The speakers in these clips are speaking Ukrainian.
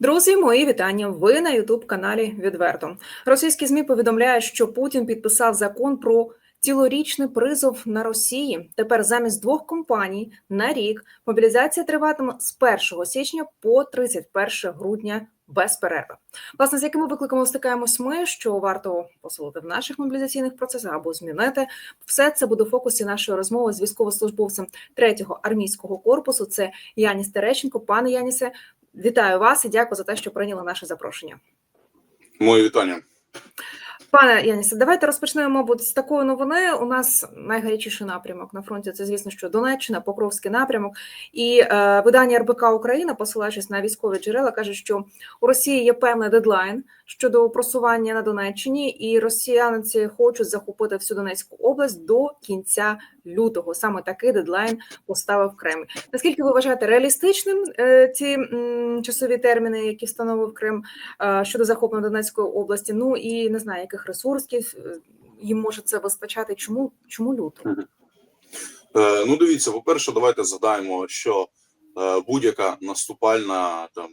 Друзі, мої вітання. Ви на Ютуб каналі Відверто. Російські змі повідомляють, що Путін підписав закон про цілорічний призов на Росії. Тепер замість двох компаній на рік мобілізація триватиме з 1 січня по 31 грудня без перерви. Власне, з якими викликами стикаємось ми, що варто посилити в наших мобілізаційних процесах або змінити, все це буде в фокусі нашої розмови з військовослужбовцем 3-го армійського корпусу. Це Яніс Терещенко. Пане Янісе, Вітаю вас і дякую за те, що прийняли наше запрошення. Моє вітання. Пане Янісе, давайте розпочнемо, мабуть, з такої новини. У нас найгарячіший напрямок на фронті це, звісно, що Донеччина, Покровський напрямок. І е, видання РБК Україна, посилаючись на військові джерела, каже, що у Росії є певний дедлайн щодо просування на Донеччині, і росіяни хочуть захопити всю Донецьку область до кінця лютого. Саме такий дедлайн поставив Кремль. Наскільки ви вважаєте реалістичним е, ці м, часові терміни, які встановив Крим е, щодо захоплення Донецької області? Ну і не знаю, яких ресурсів е, їм може це вистачати? Чому чому люто? Е, ну, дивіться, по-перше, давайте згадаємо, що е, будь-яка наступальна там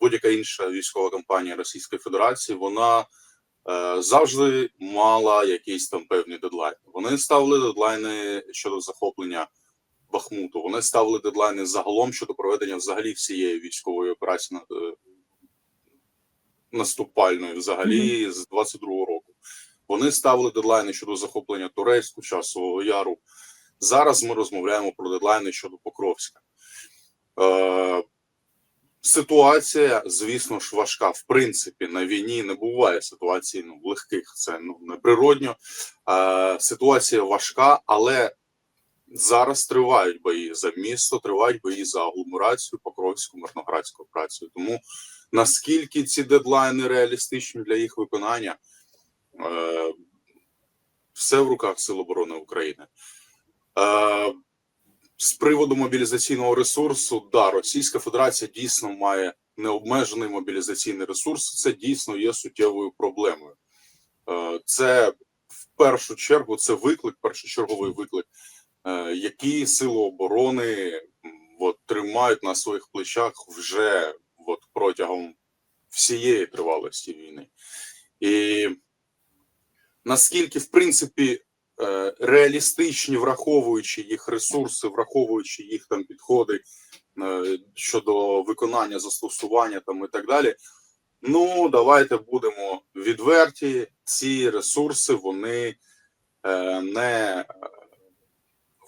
будь-яка інша військова кампанія Російської Федерації, вона завжди мала якісь там певні дедлайни. Вони ставили дедлайни щодо захоплення Бахмуту. Вони ставили дедлайни загалом щодо проведення взагалі всієї військової операції на наступальної, взагалі, з 22-го року. Вони ставили дедлайни щодо захоплення Турецьку, часового яру. Зараз ми розмовляємо про дедлайни щодо Покровська. Е, Ситуація, звісно ж, важка. В принципі, на війні не буває ситуацій ну, легких. Це ну неприродньо. Е, Ситуація важка, але зараз тривають бої за місто, тривають бої за агломерацію, Покровську, Мирноградську операцію. Тому наскільки ці дедлайни реалістичні для їх виконання, все в руках Сил оборони України. Е, з приводу мобілізаційного ресурсу, да, Російська Федерація дійсно має необмежений мобілізаційний ресурс. Це дійсно є суттєвою проблемою. Е, Це в першу чергу це виклик, першочерговий виклик, е, які сили оборони от, тримають на своїх плечах вже от, протягом всієї тривалості війни. І наскільки, в принципі, е, реалістичні, враховуючи їх ресурси, враховуючи їх там підходи е, щодо виконання застосування там і так далі. Ну, давайте будемо відверті. Ці ресурси вони е, не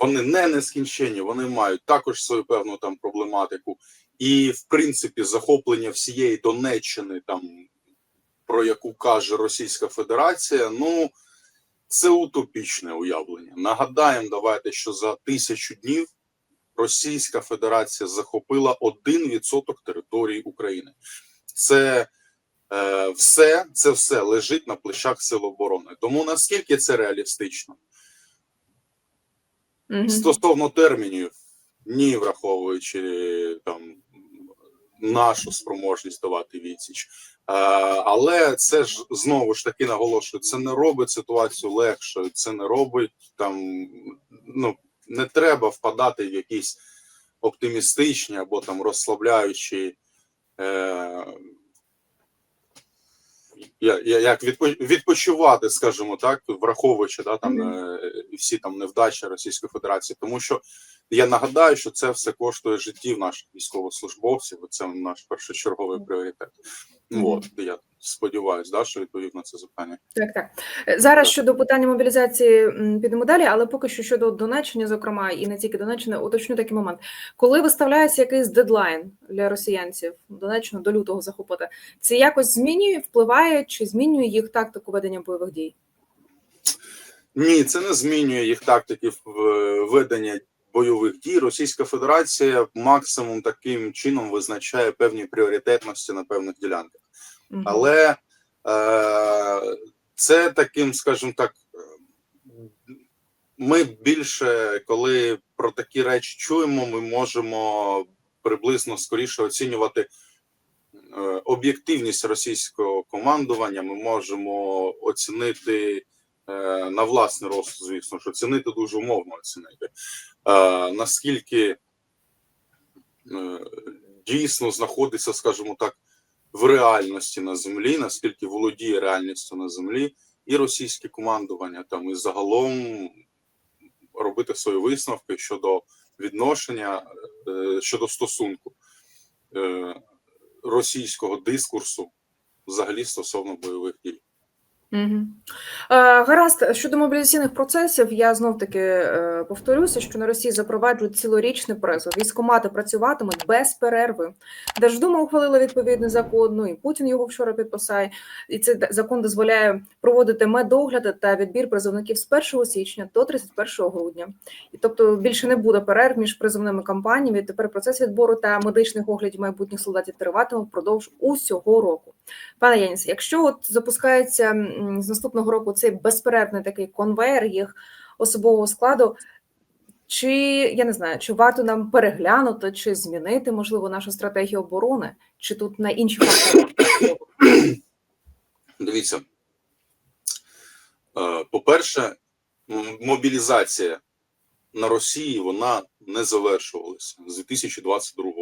вони не нескінчені, вони мають також свою певну там проблематику, і в принципі захоплення всієї Донеччини, там про яку каже Російська Федерація, ну це утопічне уявлення. Нагадаємо, давайте, що за тисячу днів Російська Федерація захопила 1% території України. Це е, все, це все лежить на плечах Сил оборони. Тому наскільки це реалістично? Мгм. Стосовно термінів, ні, враховуючи там нашу спроможність давати відсіч. Е, але це ж знову ж таки наголошую, це не робить ситуацію легшою, це не робить там. Ну не треба впадати в якісь оптимістичні або там розслабляючі. Е, як відпо- відпочивати, скажімо так, враховуючи да, там Мгм. е, всі там невдачі Російської Федерації, тому що я нагадаю, що це все коштує життів наших військовослужбовців. Це наш першочерговий пріоритет. Мгм. От я сподіваюся, да, що відповів на це запитання. Так, так. Зараз щодо питання мобілізації підемо далі, але поки що щодо Донеччини, зокрема, і не тільки Донеччини, уточню такий момент. Коли виставляється якийсь дедлайн для росіянців Донеччину до лютого захопити, це якось змінює, впливає чи змінює їх тактику ведення бойових дій? Ні, це не змінює їх тактики ведення бойових дій. Російська Федерація максимум таким чином визначає певні пріоритетності на певних ділянках. Мгм. Але е, це таким, скажімо так, ми більше, коли про такі речі чуємо, ми можемо приблизно скоріше оцінювати об'єктивність російського командування. Ми можемо оцінити е, на власний розсуд, звісно ж, оцінити дуже умовно оцінити. Е, наскільки е, дійсно знаходиться, скажімо так, в реальності на землі, наскільки володіє реальністю на землі, і російське командування там і загалом робити свої висновки щодо відношення е, щодо стосунку е, російського дискурсу взагалі стосовно бойових дій. Угу. Гаразд, щодо мобілізаційних процесів, я знов таки е, повторюся, що на Росії запроваджують цілорічний призов. Військомати працюватимуть без перерви. Держдума ухвалила відповідний закон. Ну і Путін його вчора підписає. І цей закон дозволяє проводити медогляди та відбір призовників з 1 січня до 31 грудня. І тобто більше не буде перерв між призовними кампаніями. Тепер процес відбору та медичних оглядів майбутніх солдатів триватиме впродовж усього року. Пане Яніс, якщо от запускається з наступного року цей безперервний такий конвейер їх особового складу, чи я не знаю, чи варто нам переглянути, чи змінити можливо нашу стратегію оборони, чи тут на інші фактори? Дивіться, Е, по-перше, мобілізація на Росії вона не завершувалася з 2022 року.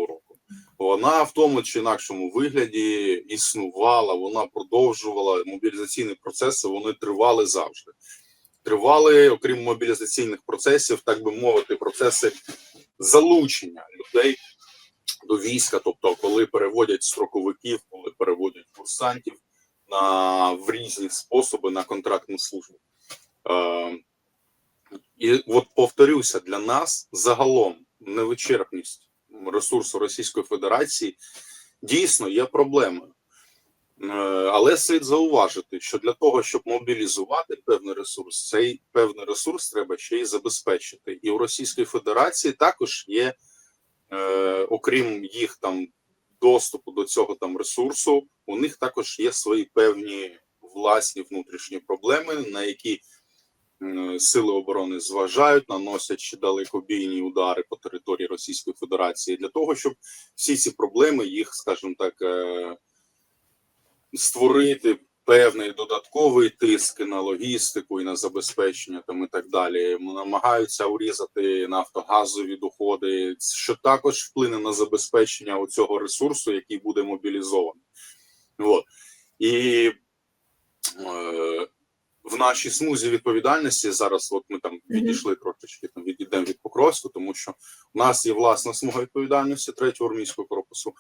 Вона в тому чи інакшому вигляді існувала, вона продовжувала мобілізаційні процеси, вони тривали завжди. Тривали, окрім мобілізаційних процесів, так би мовити, процеси залучення людей до війська, тобто, коли переводять строковиків, коли переводять курсантів на в різні способи на контрактну службу. Е, і от повторюся, для нас загалом невичерпність ресурсу Російської Федерації дійсно є проблемою. Е, Але слід зауважити, що для того, щоб мобілізувати певний ресурс, цей певний ресурс треба ще й забезпечити. І у Російської Федерації також є, е, окрім їх там доступу до цього там ресурсу, у них також є свої певні власні внутрішні проблеми, на які сили оборони зважають, наносять ще далекобійні удари по території Російської Федерації для того, щоб всі ці проблеми їх, скажімо так, е, створити певний додатковий тиск на логістику і на забезпечення там і так далі. Намагаються урізати нафтогазові доходи, що також вплине на забезпечення цього ресурсу, який буде мобілізований. От. І е, в нашій смузі відповідальності зараз, от ми там відійшли трошечки, там відійдемо від Покровську, тому що у нас є власна смуга відповідальності третього армійського корпусу,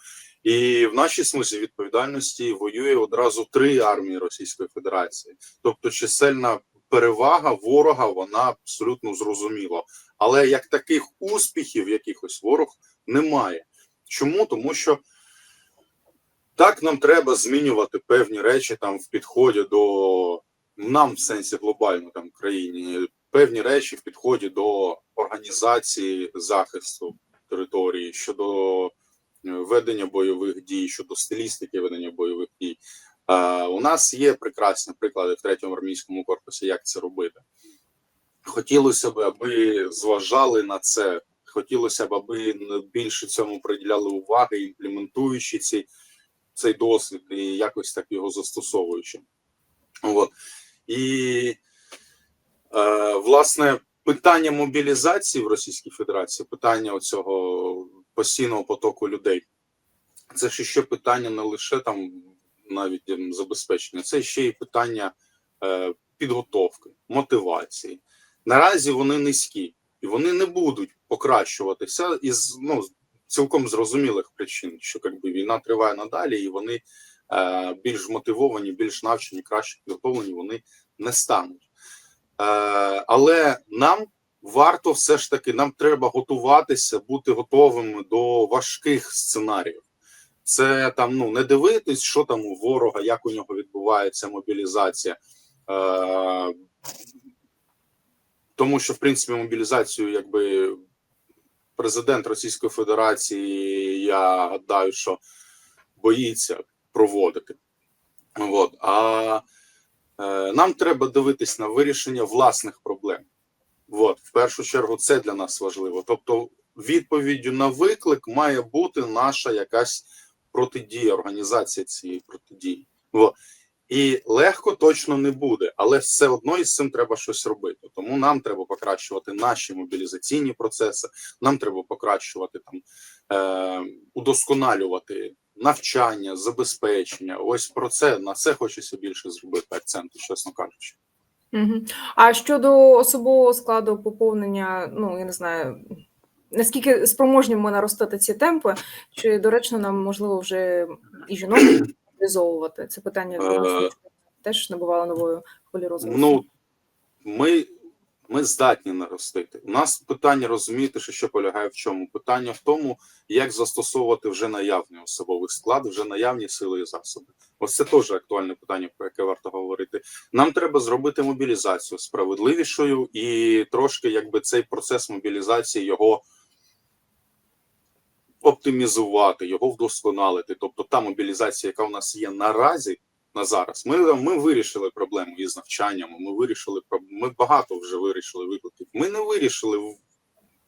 і в нашій смузі відповідальності воює одразу три армії Російської Федерації. Тобто чисельна перевага ворога вона абсолютно зрозуміла. Але як таких успіхів, якихось ворог немає. Чому? Тому що так нам треба змінювати певні речі там в підході до нам в сенсі глобально там країні, певні речі в підході до організації захисту території щодо е, ведення бойових дій, щодо стилістики ведення бойових дій. Е, у нас є прекрасні приклади в третьому армійському корпусі, як це робити. Хотілося б, аби зважали на це. Хотілося б, аби більше цьому приділяли уваги, імплементуючи ці, цей досвід і якось так його застосовуючи. От. І е, власне питання мобілізації в Російській Федерації, питання оцього постійного потоку людей. Це ж ще питання не лише там навіть ем, забезпечення, це ще й питання е, підготовки, мотивації. Наразі вони низькі і вони не будуть покращуватися із ну, цілком зрозумілих причин, що якби війна триває надалі, і вони більш мотивовані, більш навчені, краще підготовлені, вони не стануть. Е, але нам варто все ж таки, нам треба готуватися, бути готовими до важких сценаріїв. Це там ну не дивитись, що там у ворога, як у нього відбувається мобілізація. Е, тому що, в принципі, мобілізацію, якби президент Російської Федерації, я гадаю, що боїться проводити. От. А е, нам треба дивитись на вирішення власних проблем. От, в першу чергу, це для нас важливо. Тобто, відповіддю на виклик має бути наша якась протидія, організація цієї протидії. От. І легко точно не буде, але все одно із цим треба щось робити. Тому нам треба покращувати наші мобілізаційні процеси. Нам треба покращувати там, е, удосконалювати навчання, забезпечення. Ось про це на це хочеться більше зробити акценти, чесно кажучи. Угу. А щодо особового складу поповнення, ну я не знаю. Наскільки спроможні ми наростити ці темпи, чи доречно нам можливо вже і жінок мобілізовувати? Це питання для нас Е, теж набувало новою хвилі розвитку. Ну ми, ми здатні наростити. У нас питання розумієте, що, що полягає в чому? Питання в тому, як застосовувати вже наявний особовий склад, вже наявні сили і засоби. Ось це теж актуальне питання, про яке варто говорити. Нам треба зробити мобілізацію справедливішою і трошки, якби цей процес мобілізації його оптимізувати, його вдосконалити. Тобто та мобілізація, яка у нас є наразі, на зараз. Ми, ми вирішили проблему із навчанням. Ми вирішили Ми багато вже вирішили викликів. Ми не вирішили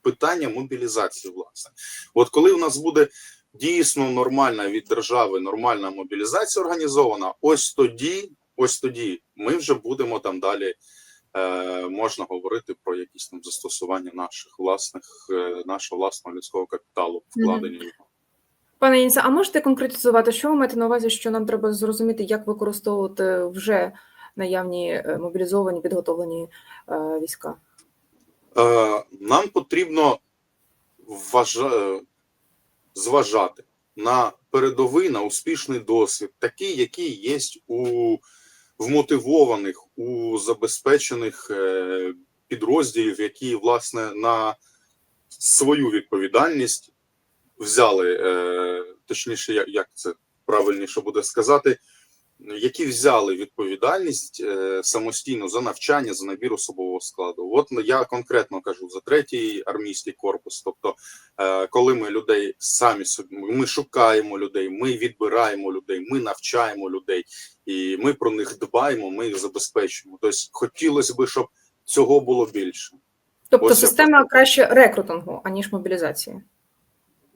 питання мобілізації. Власне, от коли у нас буде дійсно нормальна від держави, нормальна мобілізація організована, ось тоді, ось тоді ми вже будемо там далі. Е, можна говорити про якісь там застосування наших власних, е, нашого власного людського капіталу, вкладення. в нього. Пане Інсе, а можете конкретизувати, що ви маєте на увазі, що нам треба зрозуміти, як використовувати вже наявні е, мобілізовані підготовлені е, війська? Е, нам потрібно зважати на передовий, на успішний досвід, такий, який є у вмотивованих, у забезпечених підрозділів, які власне на свою відповідальність взяли, е, точніше, як, це правильніше буде сказати, які взяли відповідальність е, самостійно за навчання, за набір особового складу. От я конкретно кажу за третій армійський корпус. Тобто, е, коли ми людей самі собі ми шукаємо людей, ми відбираємо людей, ми навчаємо людей, і ми про них дбаємо, ми їх забезпечуємо. Тобто, хотілося б, щоб цього було більше. Тобто Ось система краще рекрутингу, аніж мобілізації.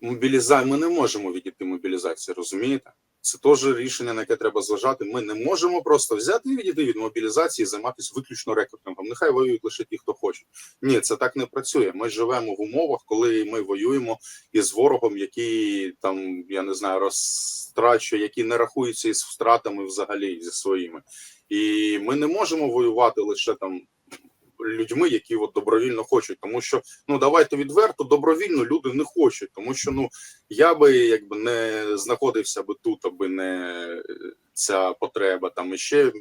Мобіліза... Ми не можемо відійти мобілізації, розумієте? Це теж рішення, на яке треба зважати. Ми не можемо просто взяти і відійти від мобілізації і займатися виключно рекрутингом. Нехай воюють лише ті, хто хоче. Ні, це так не працює. Ми живемо в умовах, коли ми воюємо із ворогом, який там я не знаю, розтрачує, які не рахуються із втратами взагалі зі своїми. І ми не можемо воювати лише там. Людьми, які от добровільно хочуть, тому що ну давайте відверто, добровільно люди не хочуть, тому що ну я би якби не знаходився би тут, аби не ця потреба. Там іще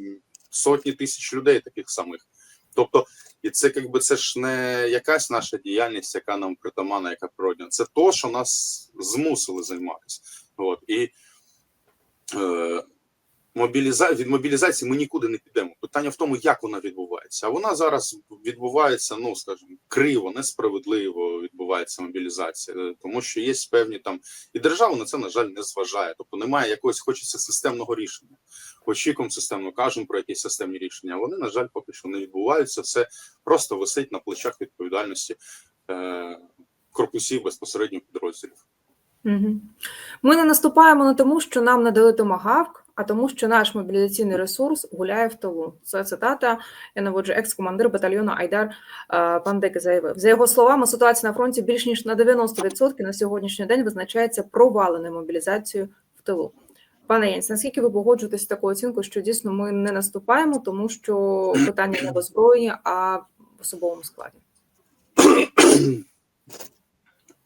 сотні тисяч людей таких самих. Тобто, і це якби це ж не якась наша діяльність, яка нам притаманна, яка природня. Це то, що нас змусили займатися. От і е, мобіліза... від мобілізації ми нікуди не підемо. Питання в тому, як вона відбувається. А вона зараз відбувається, ну скажімо, криво, несправедливо відбувається мобілізація, е, тому що є певні там і держава на це на жаль не зважає. Тобто немає якогось хочеться системного рішення. Очікуємо системно кажемо про якісь системні рішення. Вони на жаль поки що не відбуваються. Все просто висить на плечах відповідальності е, корпусів безпосередньо підрозділів. Ми не наступаємо на тому, що нам надали томагавк, а тому, що наш мобілізаційний ресурс гуляє в тилу. Це цитата. Я наводжу екс-командир батальйону Айдар е, пан Дик заявив. За його словами, ситуація на фронті більш ніж на 90% на сьогоднішній день визначається проваленою мобілізацією в тилу. Пане Єнс, наскільки ви погоджуєтесь з такою оцінкою, що дійсно ми не наступаємо, тому що питання не в озброєнні, а в особовому складі?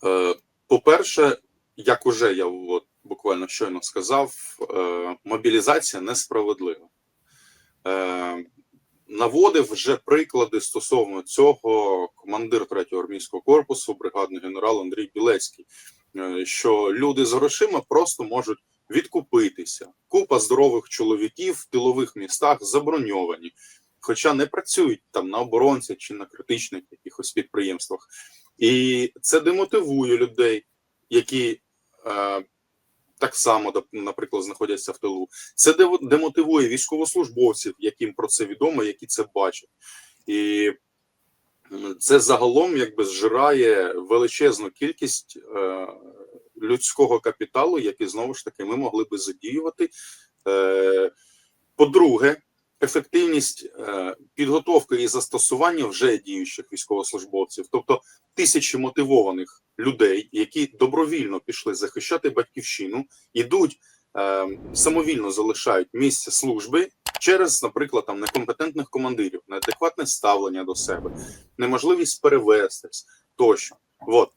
Е, По-перше, як уже я от буквально щойно сказав, е, мобілізація несправедлива. Е, Наводив вже приклади стосовно цього командир 3-го армійського корпусу, бригадний генерал Андрій Білецький, е, що люди з грошима просто можуть відкупитися. Купа здорових чоловіків в тилових містах заброньовані, хоча не працюють там на оборонцях чи на критичних якихось підприємствах. І це демотивує людей, які так само, наприклад, знаходяться в тилу. Це демотивує військовослужбовців, яким про це відомо, які це бачать. І це загалом якби зжирає величезну кількість е, людського капіталу, який знову ж таки ми могли би задіювати. Е, по-друге, ефективність е, підготовки і застосування вже діючих військовослужбовців, тобто тисячі мотивованих людей, які добровільно пішли захищати батьківщину, ідуть е, самовільно залишають місце служби через, наприклад, там некомпетентних командирів, неадекватне ставлення до себе, неможливість перевестись тощо. От.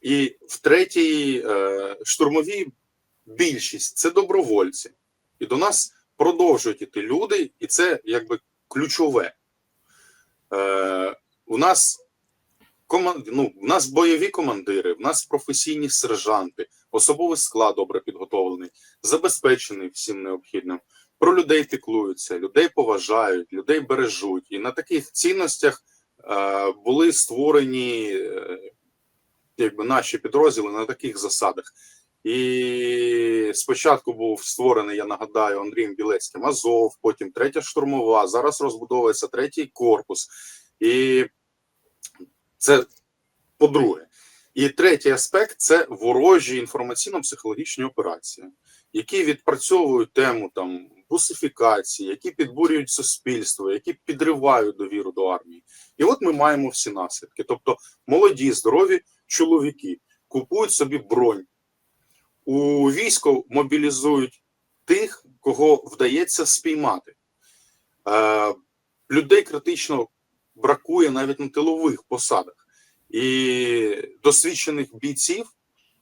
І в третій е, штурмовій більшість це добровольці. І до нас продовжують іти люди, і це якби ключове. Е, у нас команд... ну, у нас бойові командири, в нас професійні сержанти, особовий склад добре підготовлений, забезпечений всім необхідним. Про людей піклуються, людей поважають, людей бережуть. І на таких цінностях е, були створені е, якби наші підрозділи на таких засадах. І спочатку був створений, я нагадаю, Андрієм Білецьким Азов, потім третя штурмова. Зараз розбудовується третій корпус. І це по-друге. І третій аспект це ворожі інформаційно-психологічні операції, які відпрацьовують тему там бусифікації, які підбурюють суспільство, які підривають довіру до армії. І от ми маємо всі наслідки. Тобто, молоді, здорові чоловіки купують собі бронь. У військо мобілізують тих, кого вдається спіймати. Е, людей критично бракує навіть на тилових посадах. І досвідчених бійців,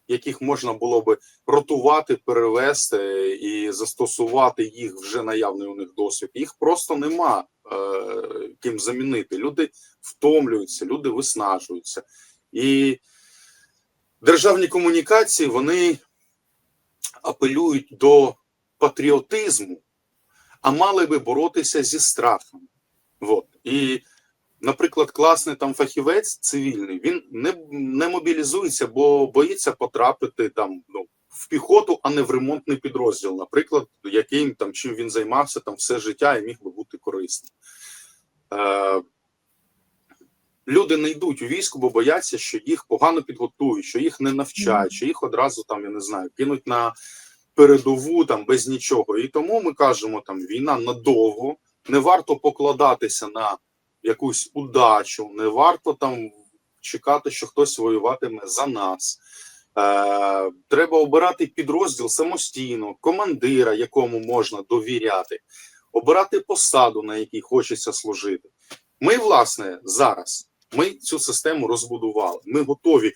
яких можна було би ротувати, перевести і застосувати їх вже наявний у них досвід, їх просто нема е, ким замінити. Люди втомлюються, люди виснажуються. І державні комунікації вони апелюють до патріотизму, а мали би боротися зі страхом. Вот. І, наприклад, класний там фахівець цивільний, він не, не мобілізується, бо боїться потрапити там ну, в піхоту, а не в ремонтний підрозділ, наприклад, яким там чим він займався там все життя і міг би бути корисним. Е, Люди не йдуть у військо, бо бояться, що їх погано підготують, що їх не навчають, що їх одразу там я не знаю, кинуть на передову там без нічого. І тому ми кажемо, там війна надовго, не варто покладатися на якусь удачу, не варто там чекати, що хтось воюватиме за нас. Е, Треба обирати підрозділ самостійно, командира, якому можна довіряти, обирати посаду, на якій хочеться служити. Ми, власне, зараз ми цю систему розбудували. Ми готові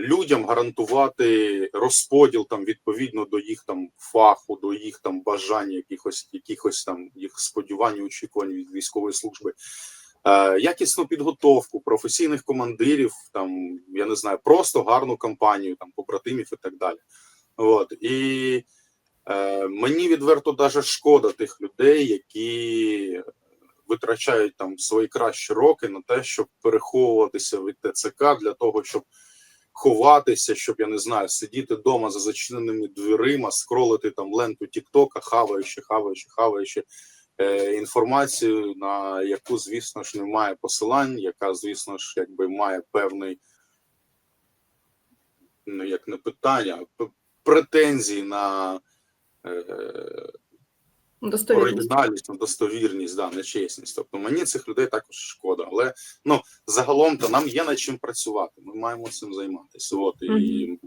людям гарантувати розподіл там відповідно до їх там фаху, до їх там бажань, якихось якихось там їх сподівань, очікувань від військової служби. Е, якісну підготовку професійних командирів, там я не знаю, просто гарну кампанію, там побратимів і так далі. От і е, мені відверто даже шкода тих людей, які витрачають там свої кращі роки на те, щоб переховуватися від ТЦК для того, щоб ховатися, щоб я не знаю, сидіти вдома за зачиненими дверима, скролити там ленту Тіктока, хаваючи, хаваючи, хаваючи е, інформацію, на яку, звісно ж, немає посилань, яка, звісно ж, якби має певний, ну як не питання, претензії на. Е, Достовірність. оригінальність, достовірність, да, на чесність. Тобто мені цих людей також шкода. Але ну загалом то нам є над чим працювати. Ми маємо цим займатися. От і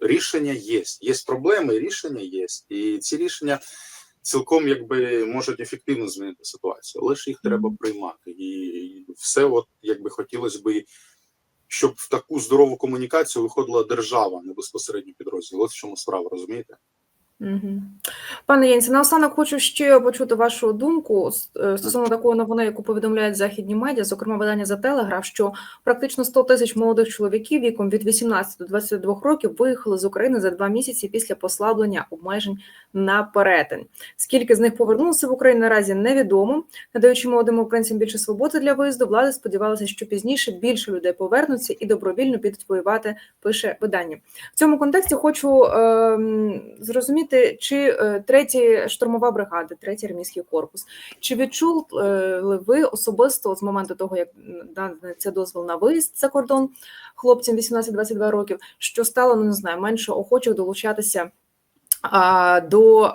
рішення є. Є проблеми, рішення є. І ці рішення цілком якби можуть ефективно змінити ситуацію, але ж їх треба приймати. І все, от якби хотілося би. Щоб в таку здорову комунікацію виходила держава, не безпосередньо підрозділ. От в чому справа, розумієте? Угу. Пане Єнці, наостанок хочу ще почути вашу думку е, стосовно такої новини, яку повідомляють західні медіа, зокрема видання за Телеграф, що практично 100 тисяч молодих чоловіків віком від 18 до 22 років виїхали з України за два місяці після послаблення обмежень на перетин. Скільки з них повернулося в Україну наразі невідомо. Надаючи молодим українцям більше свободи для виїзду, влада сподівалася, що пізніше більше людей повернуться і добровільно підуть воювати. Пише видання. В цьому контексті хочу ем, зрозуміти, чи е, третя штурмова бригада, третій армійський корпус, чи відчули е, ви особисто з моменту того, як це дозвіл на виїзд за кордон хлопцям 18-22 років, що стало ну не знаю менше охочих долучатися до е,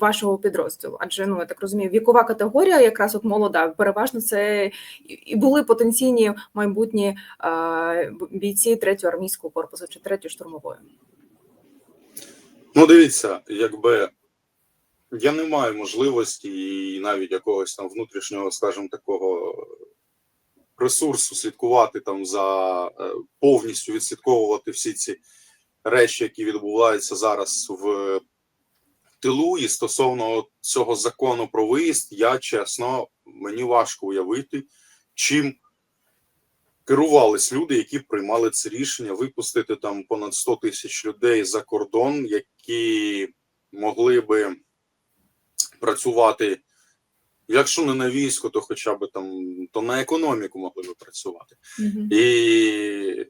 вашого підрозділу? Адже ну я так розумію, вікова категорія, якраз от молода, переважно це і- були потенційні майбутні бійці третього армійського корпусу чи третьої штурмової. Ну, дивіться, якби я не маю можливості і навіть якогось там внутрішнього, скажімо, такого ресурсу слідкувати там за е, повністю відслідковувати всі ці речі, які відбуваються зараз в тилу. І стосовно цього закону про виїзд, я чесно, мені важко уявити, чим керувались люди, які приймали це рішення випустити там понад 100 тисяч людей за кордон, які могли би працювати, якщо не на військо, то хоча б там то на економіку могли би працювати. І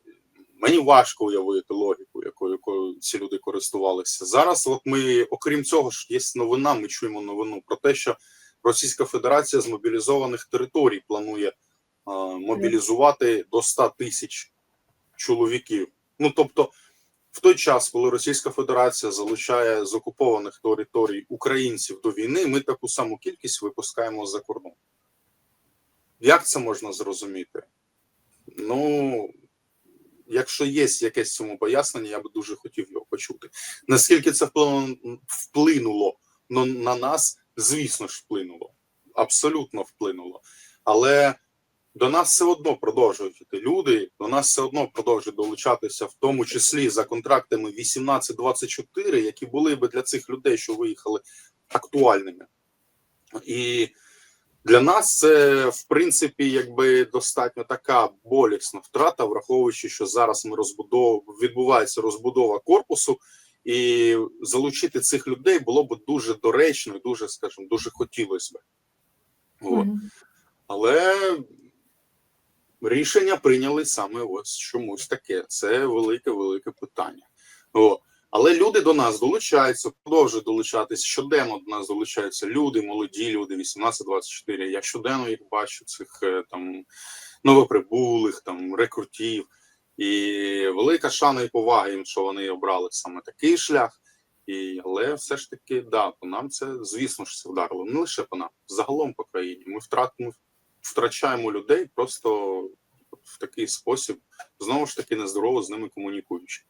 мені важко уявити логіку, якою, якою ці люди користувалися. Зараз, от ми, окрім цього, ж є новина. Ми чуємо новину про те, що Російська Федерація з мобілізованих територій планує мобілізувати до 100 тисяч чоловіків. Ну тобто, в той час, коли Російська Федерація залучає з окупованих територій українців до війни, ми таку саму кількість випускаємо за кордон. Як це можна зрозуміти? Ну, якщо є якесь цьому пояснення, я би дуже хотів його почути. Наскільки це вплинуло, ну, на нас, звісно ж, вплинуло. Абсолютно вплинуло. Але до нас все одно продовжують іти люди, до нас все одно продовжують долучатися, в тому числі за контрактами 18-24, які були би для цих людей, що виїхали, актуальними. І для нас це, в принципі, якби достатньо така болісна втрата, враховуючи, що зараз ми розбудов... відбувається розбудова корпусу, і залучити цих людей було б дуже доречно, і дуже, скажімо, дуже хотілося б. От. Але рішення прийняли саме ось чомусь таке. Це велике, велике питання. О. Але люди до нас долучаються, продовжують долучатися. Щоденно до нас долучаються люди, молоді люди, 18-24. Я щоденно їх бачу, цих е, там новоприбулих, там рекрутів. І велика шана і повага їм, що вони обрали саме такий шлях. І, але все ж таки, да, по нам це, звісно ж, це вдарило. Не лише по нам, загалом по країні. Ми втратимо, втрачаємо людей просто в такий спосіб, знову ж таки, нездорово з ними комунікуючи.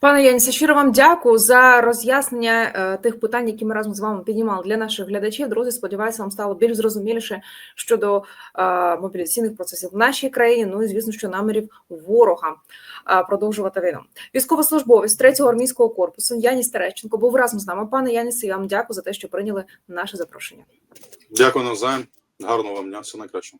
Пане Янісе, щиро вам дякую за роз'яснення е, тих питань, які ми разом з вами піднімали для наших глядачів. Друзі, сподіваюся, вам стало більш зрозуміліше щодо е, мобілізаційних процесів в нашій країні. Ну і звісно, що намірів ворога е, продовжувати війну. Військовослужбовець 3-го армійського корпусу Яніс Терещенко був разом з нами. Пане Янісе, я вам дякую за те, що прийняли наше запрошення. Дякую навзаєм. Гарного вам дня, все найкраще.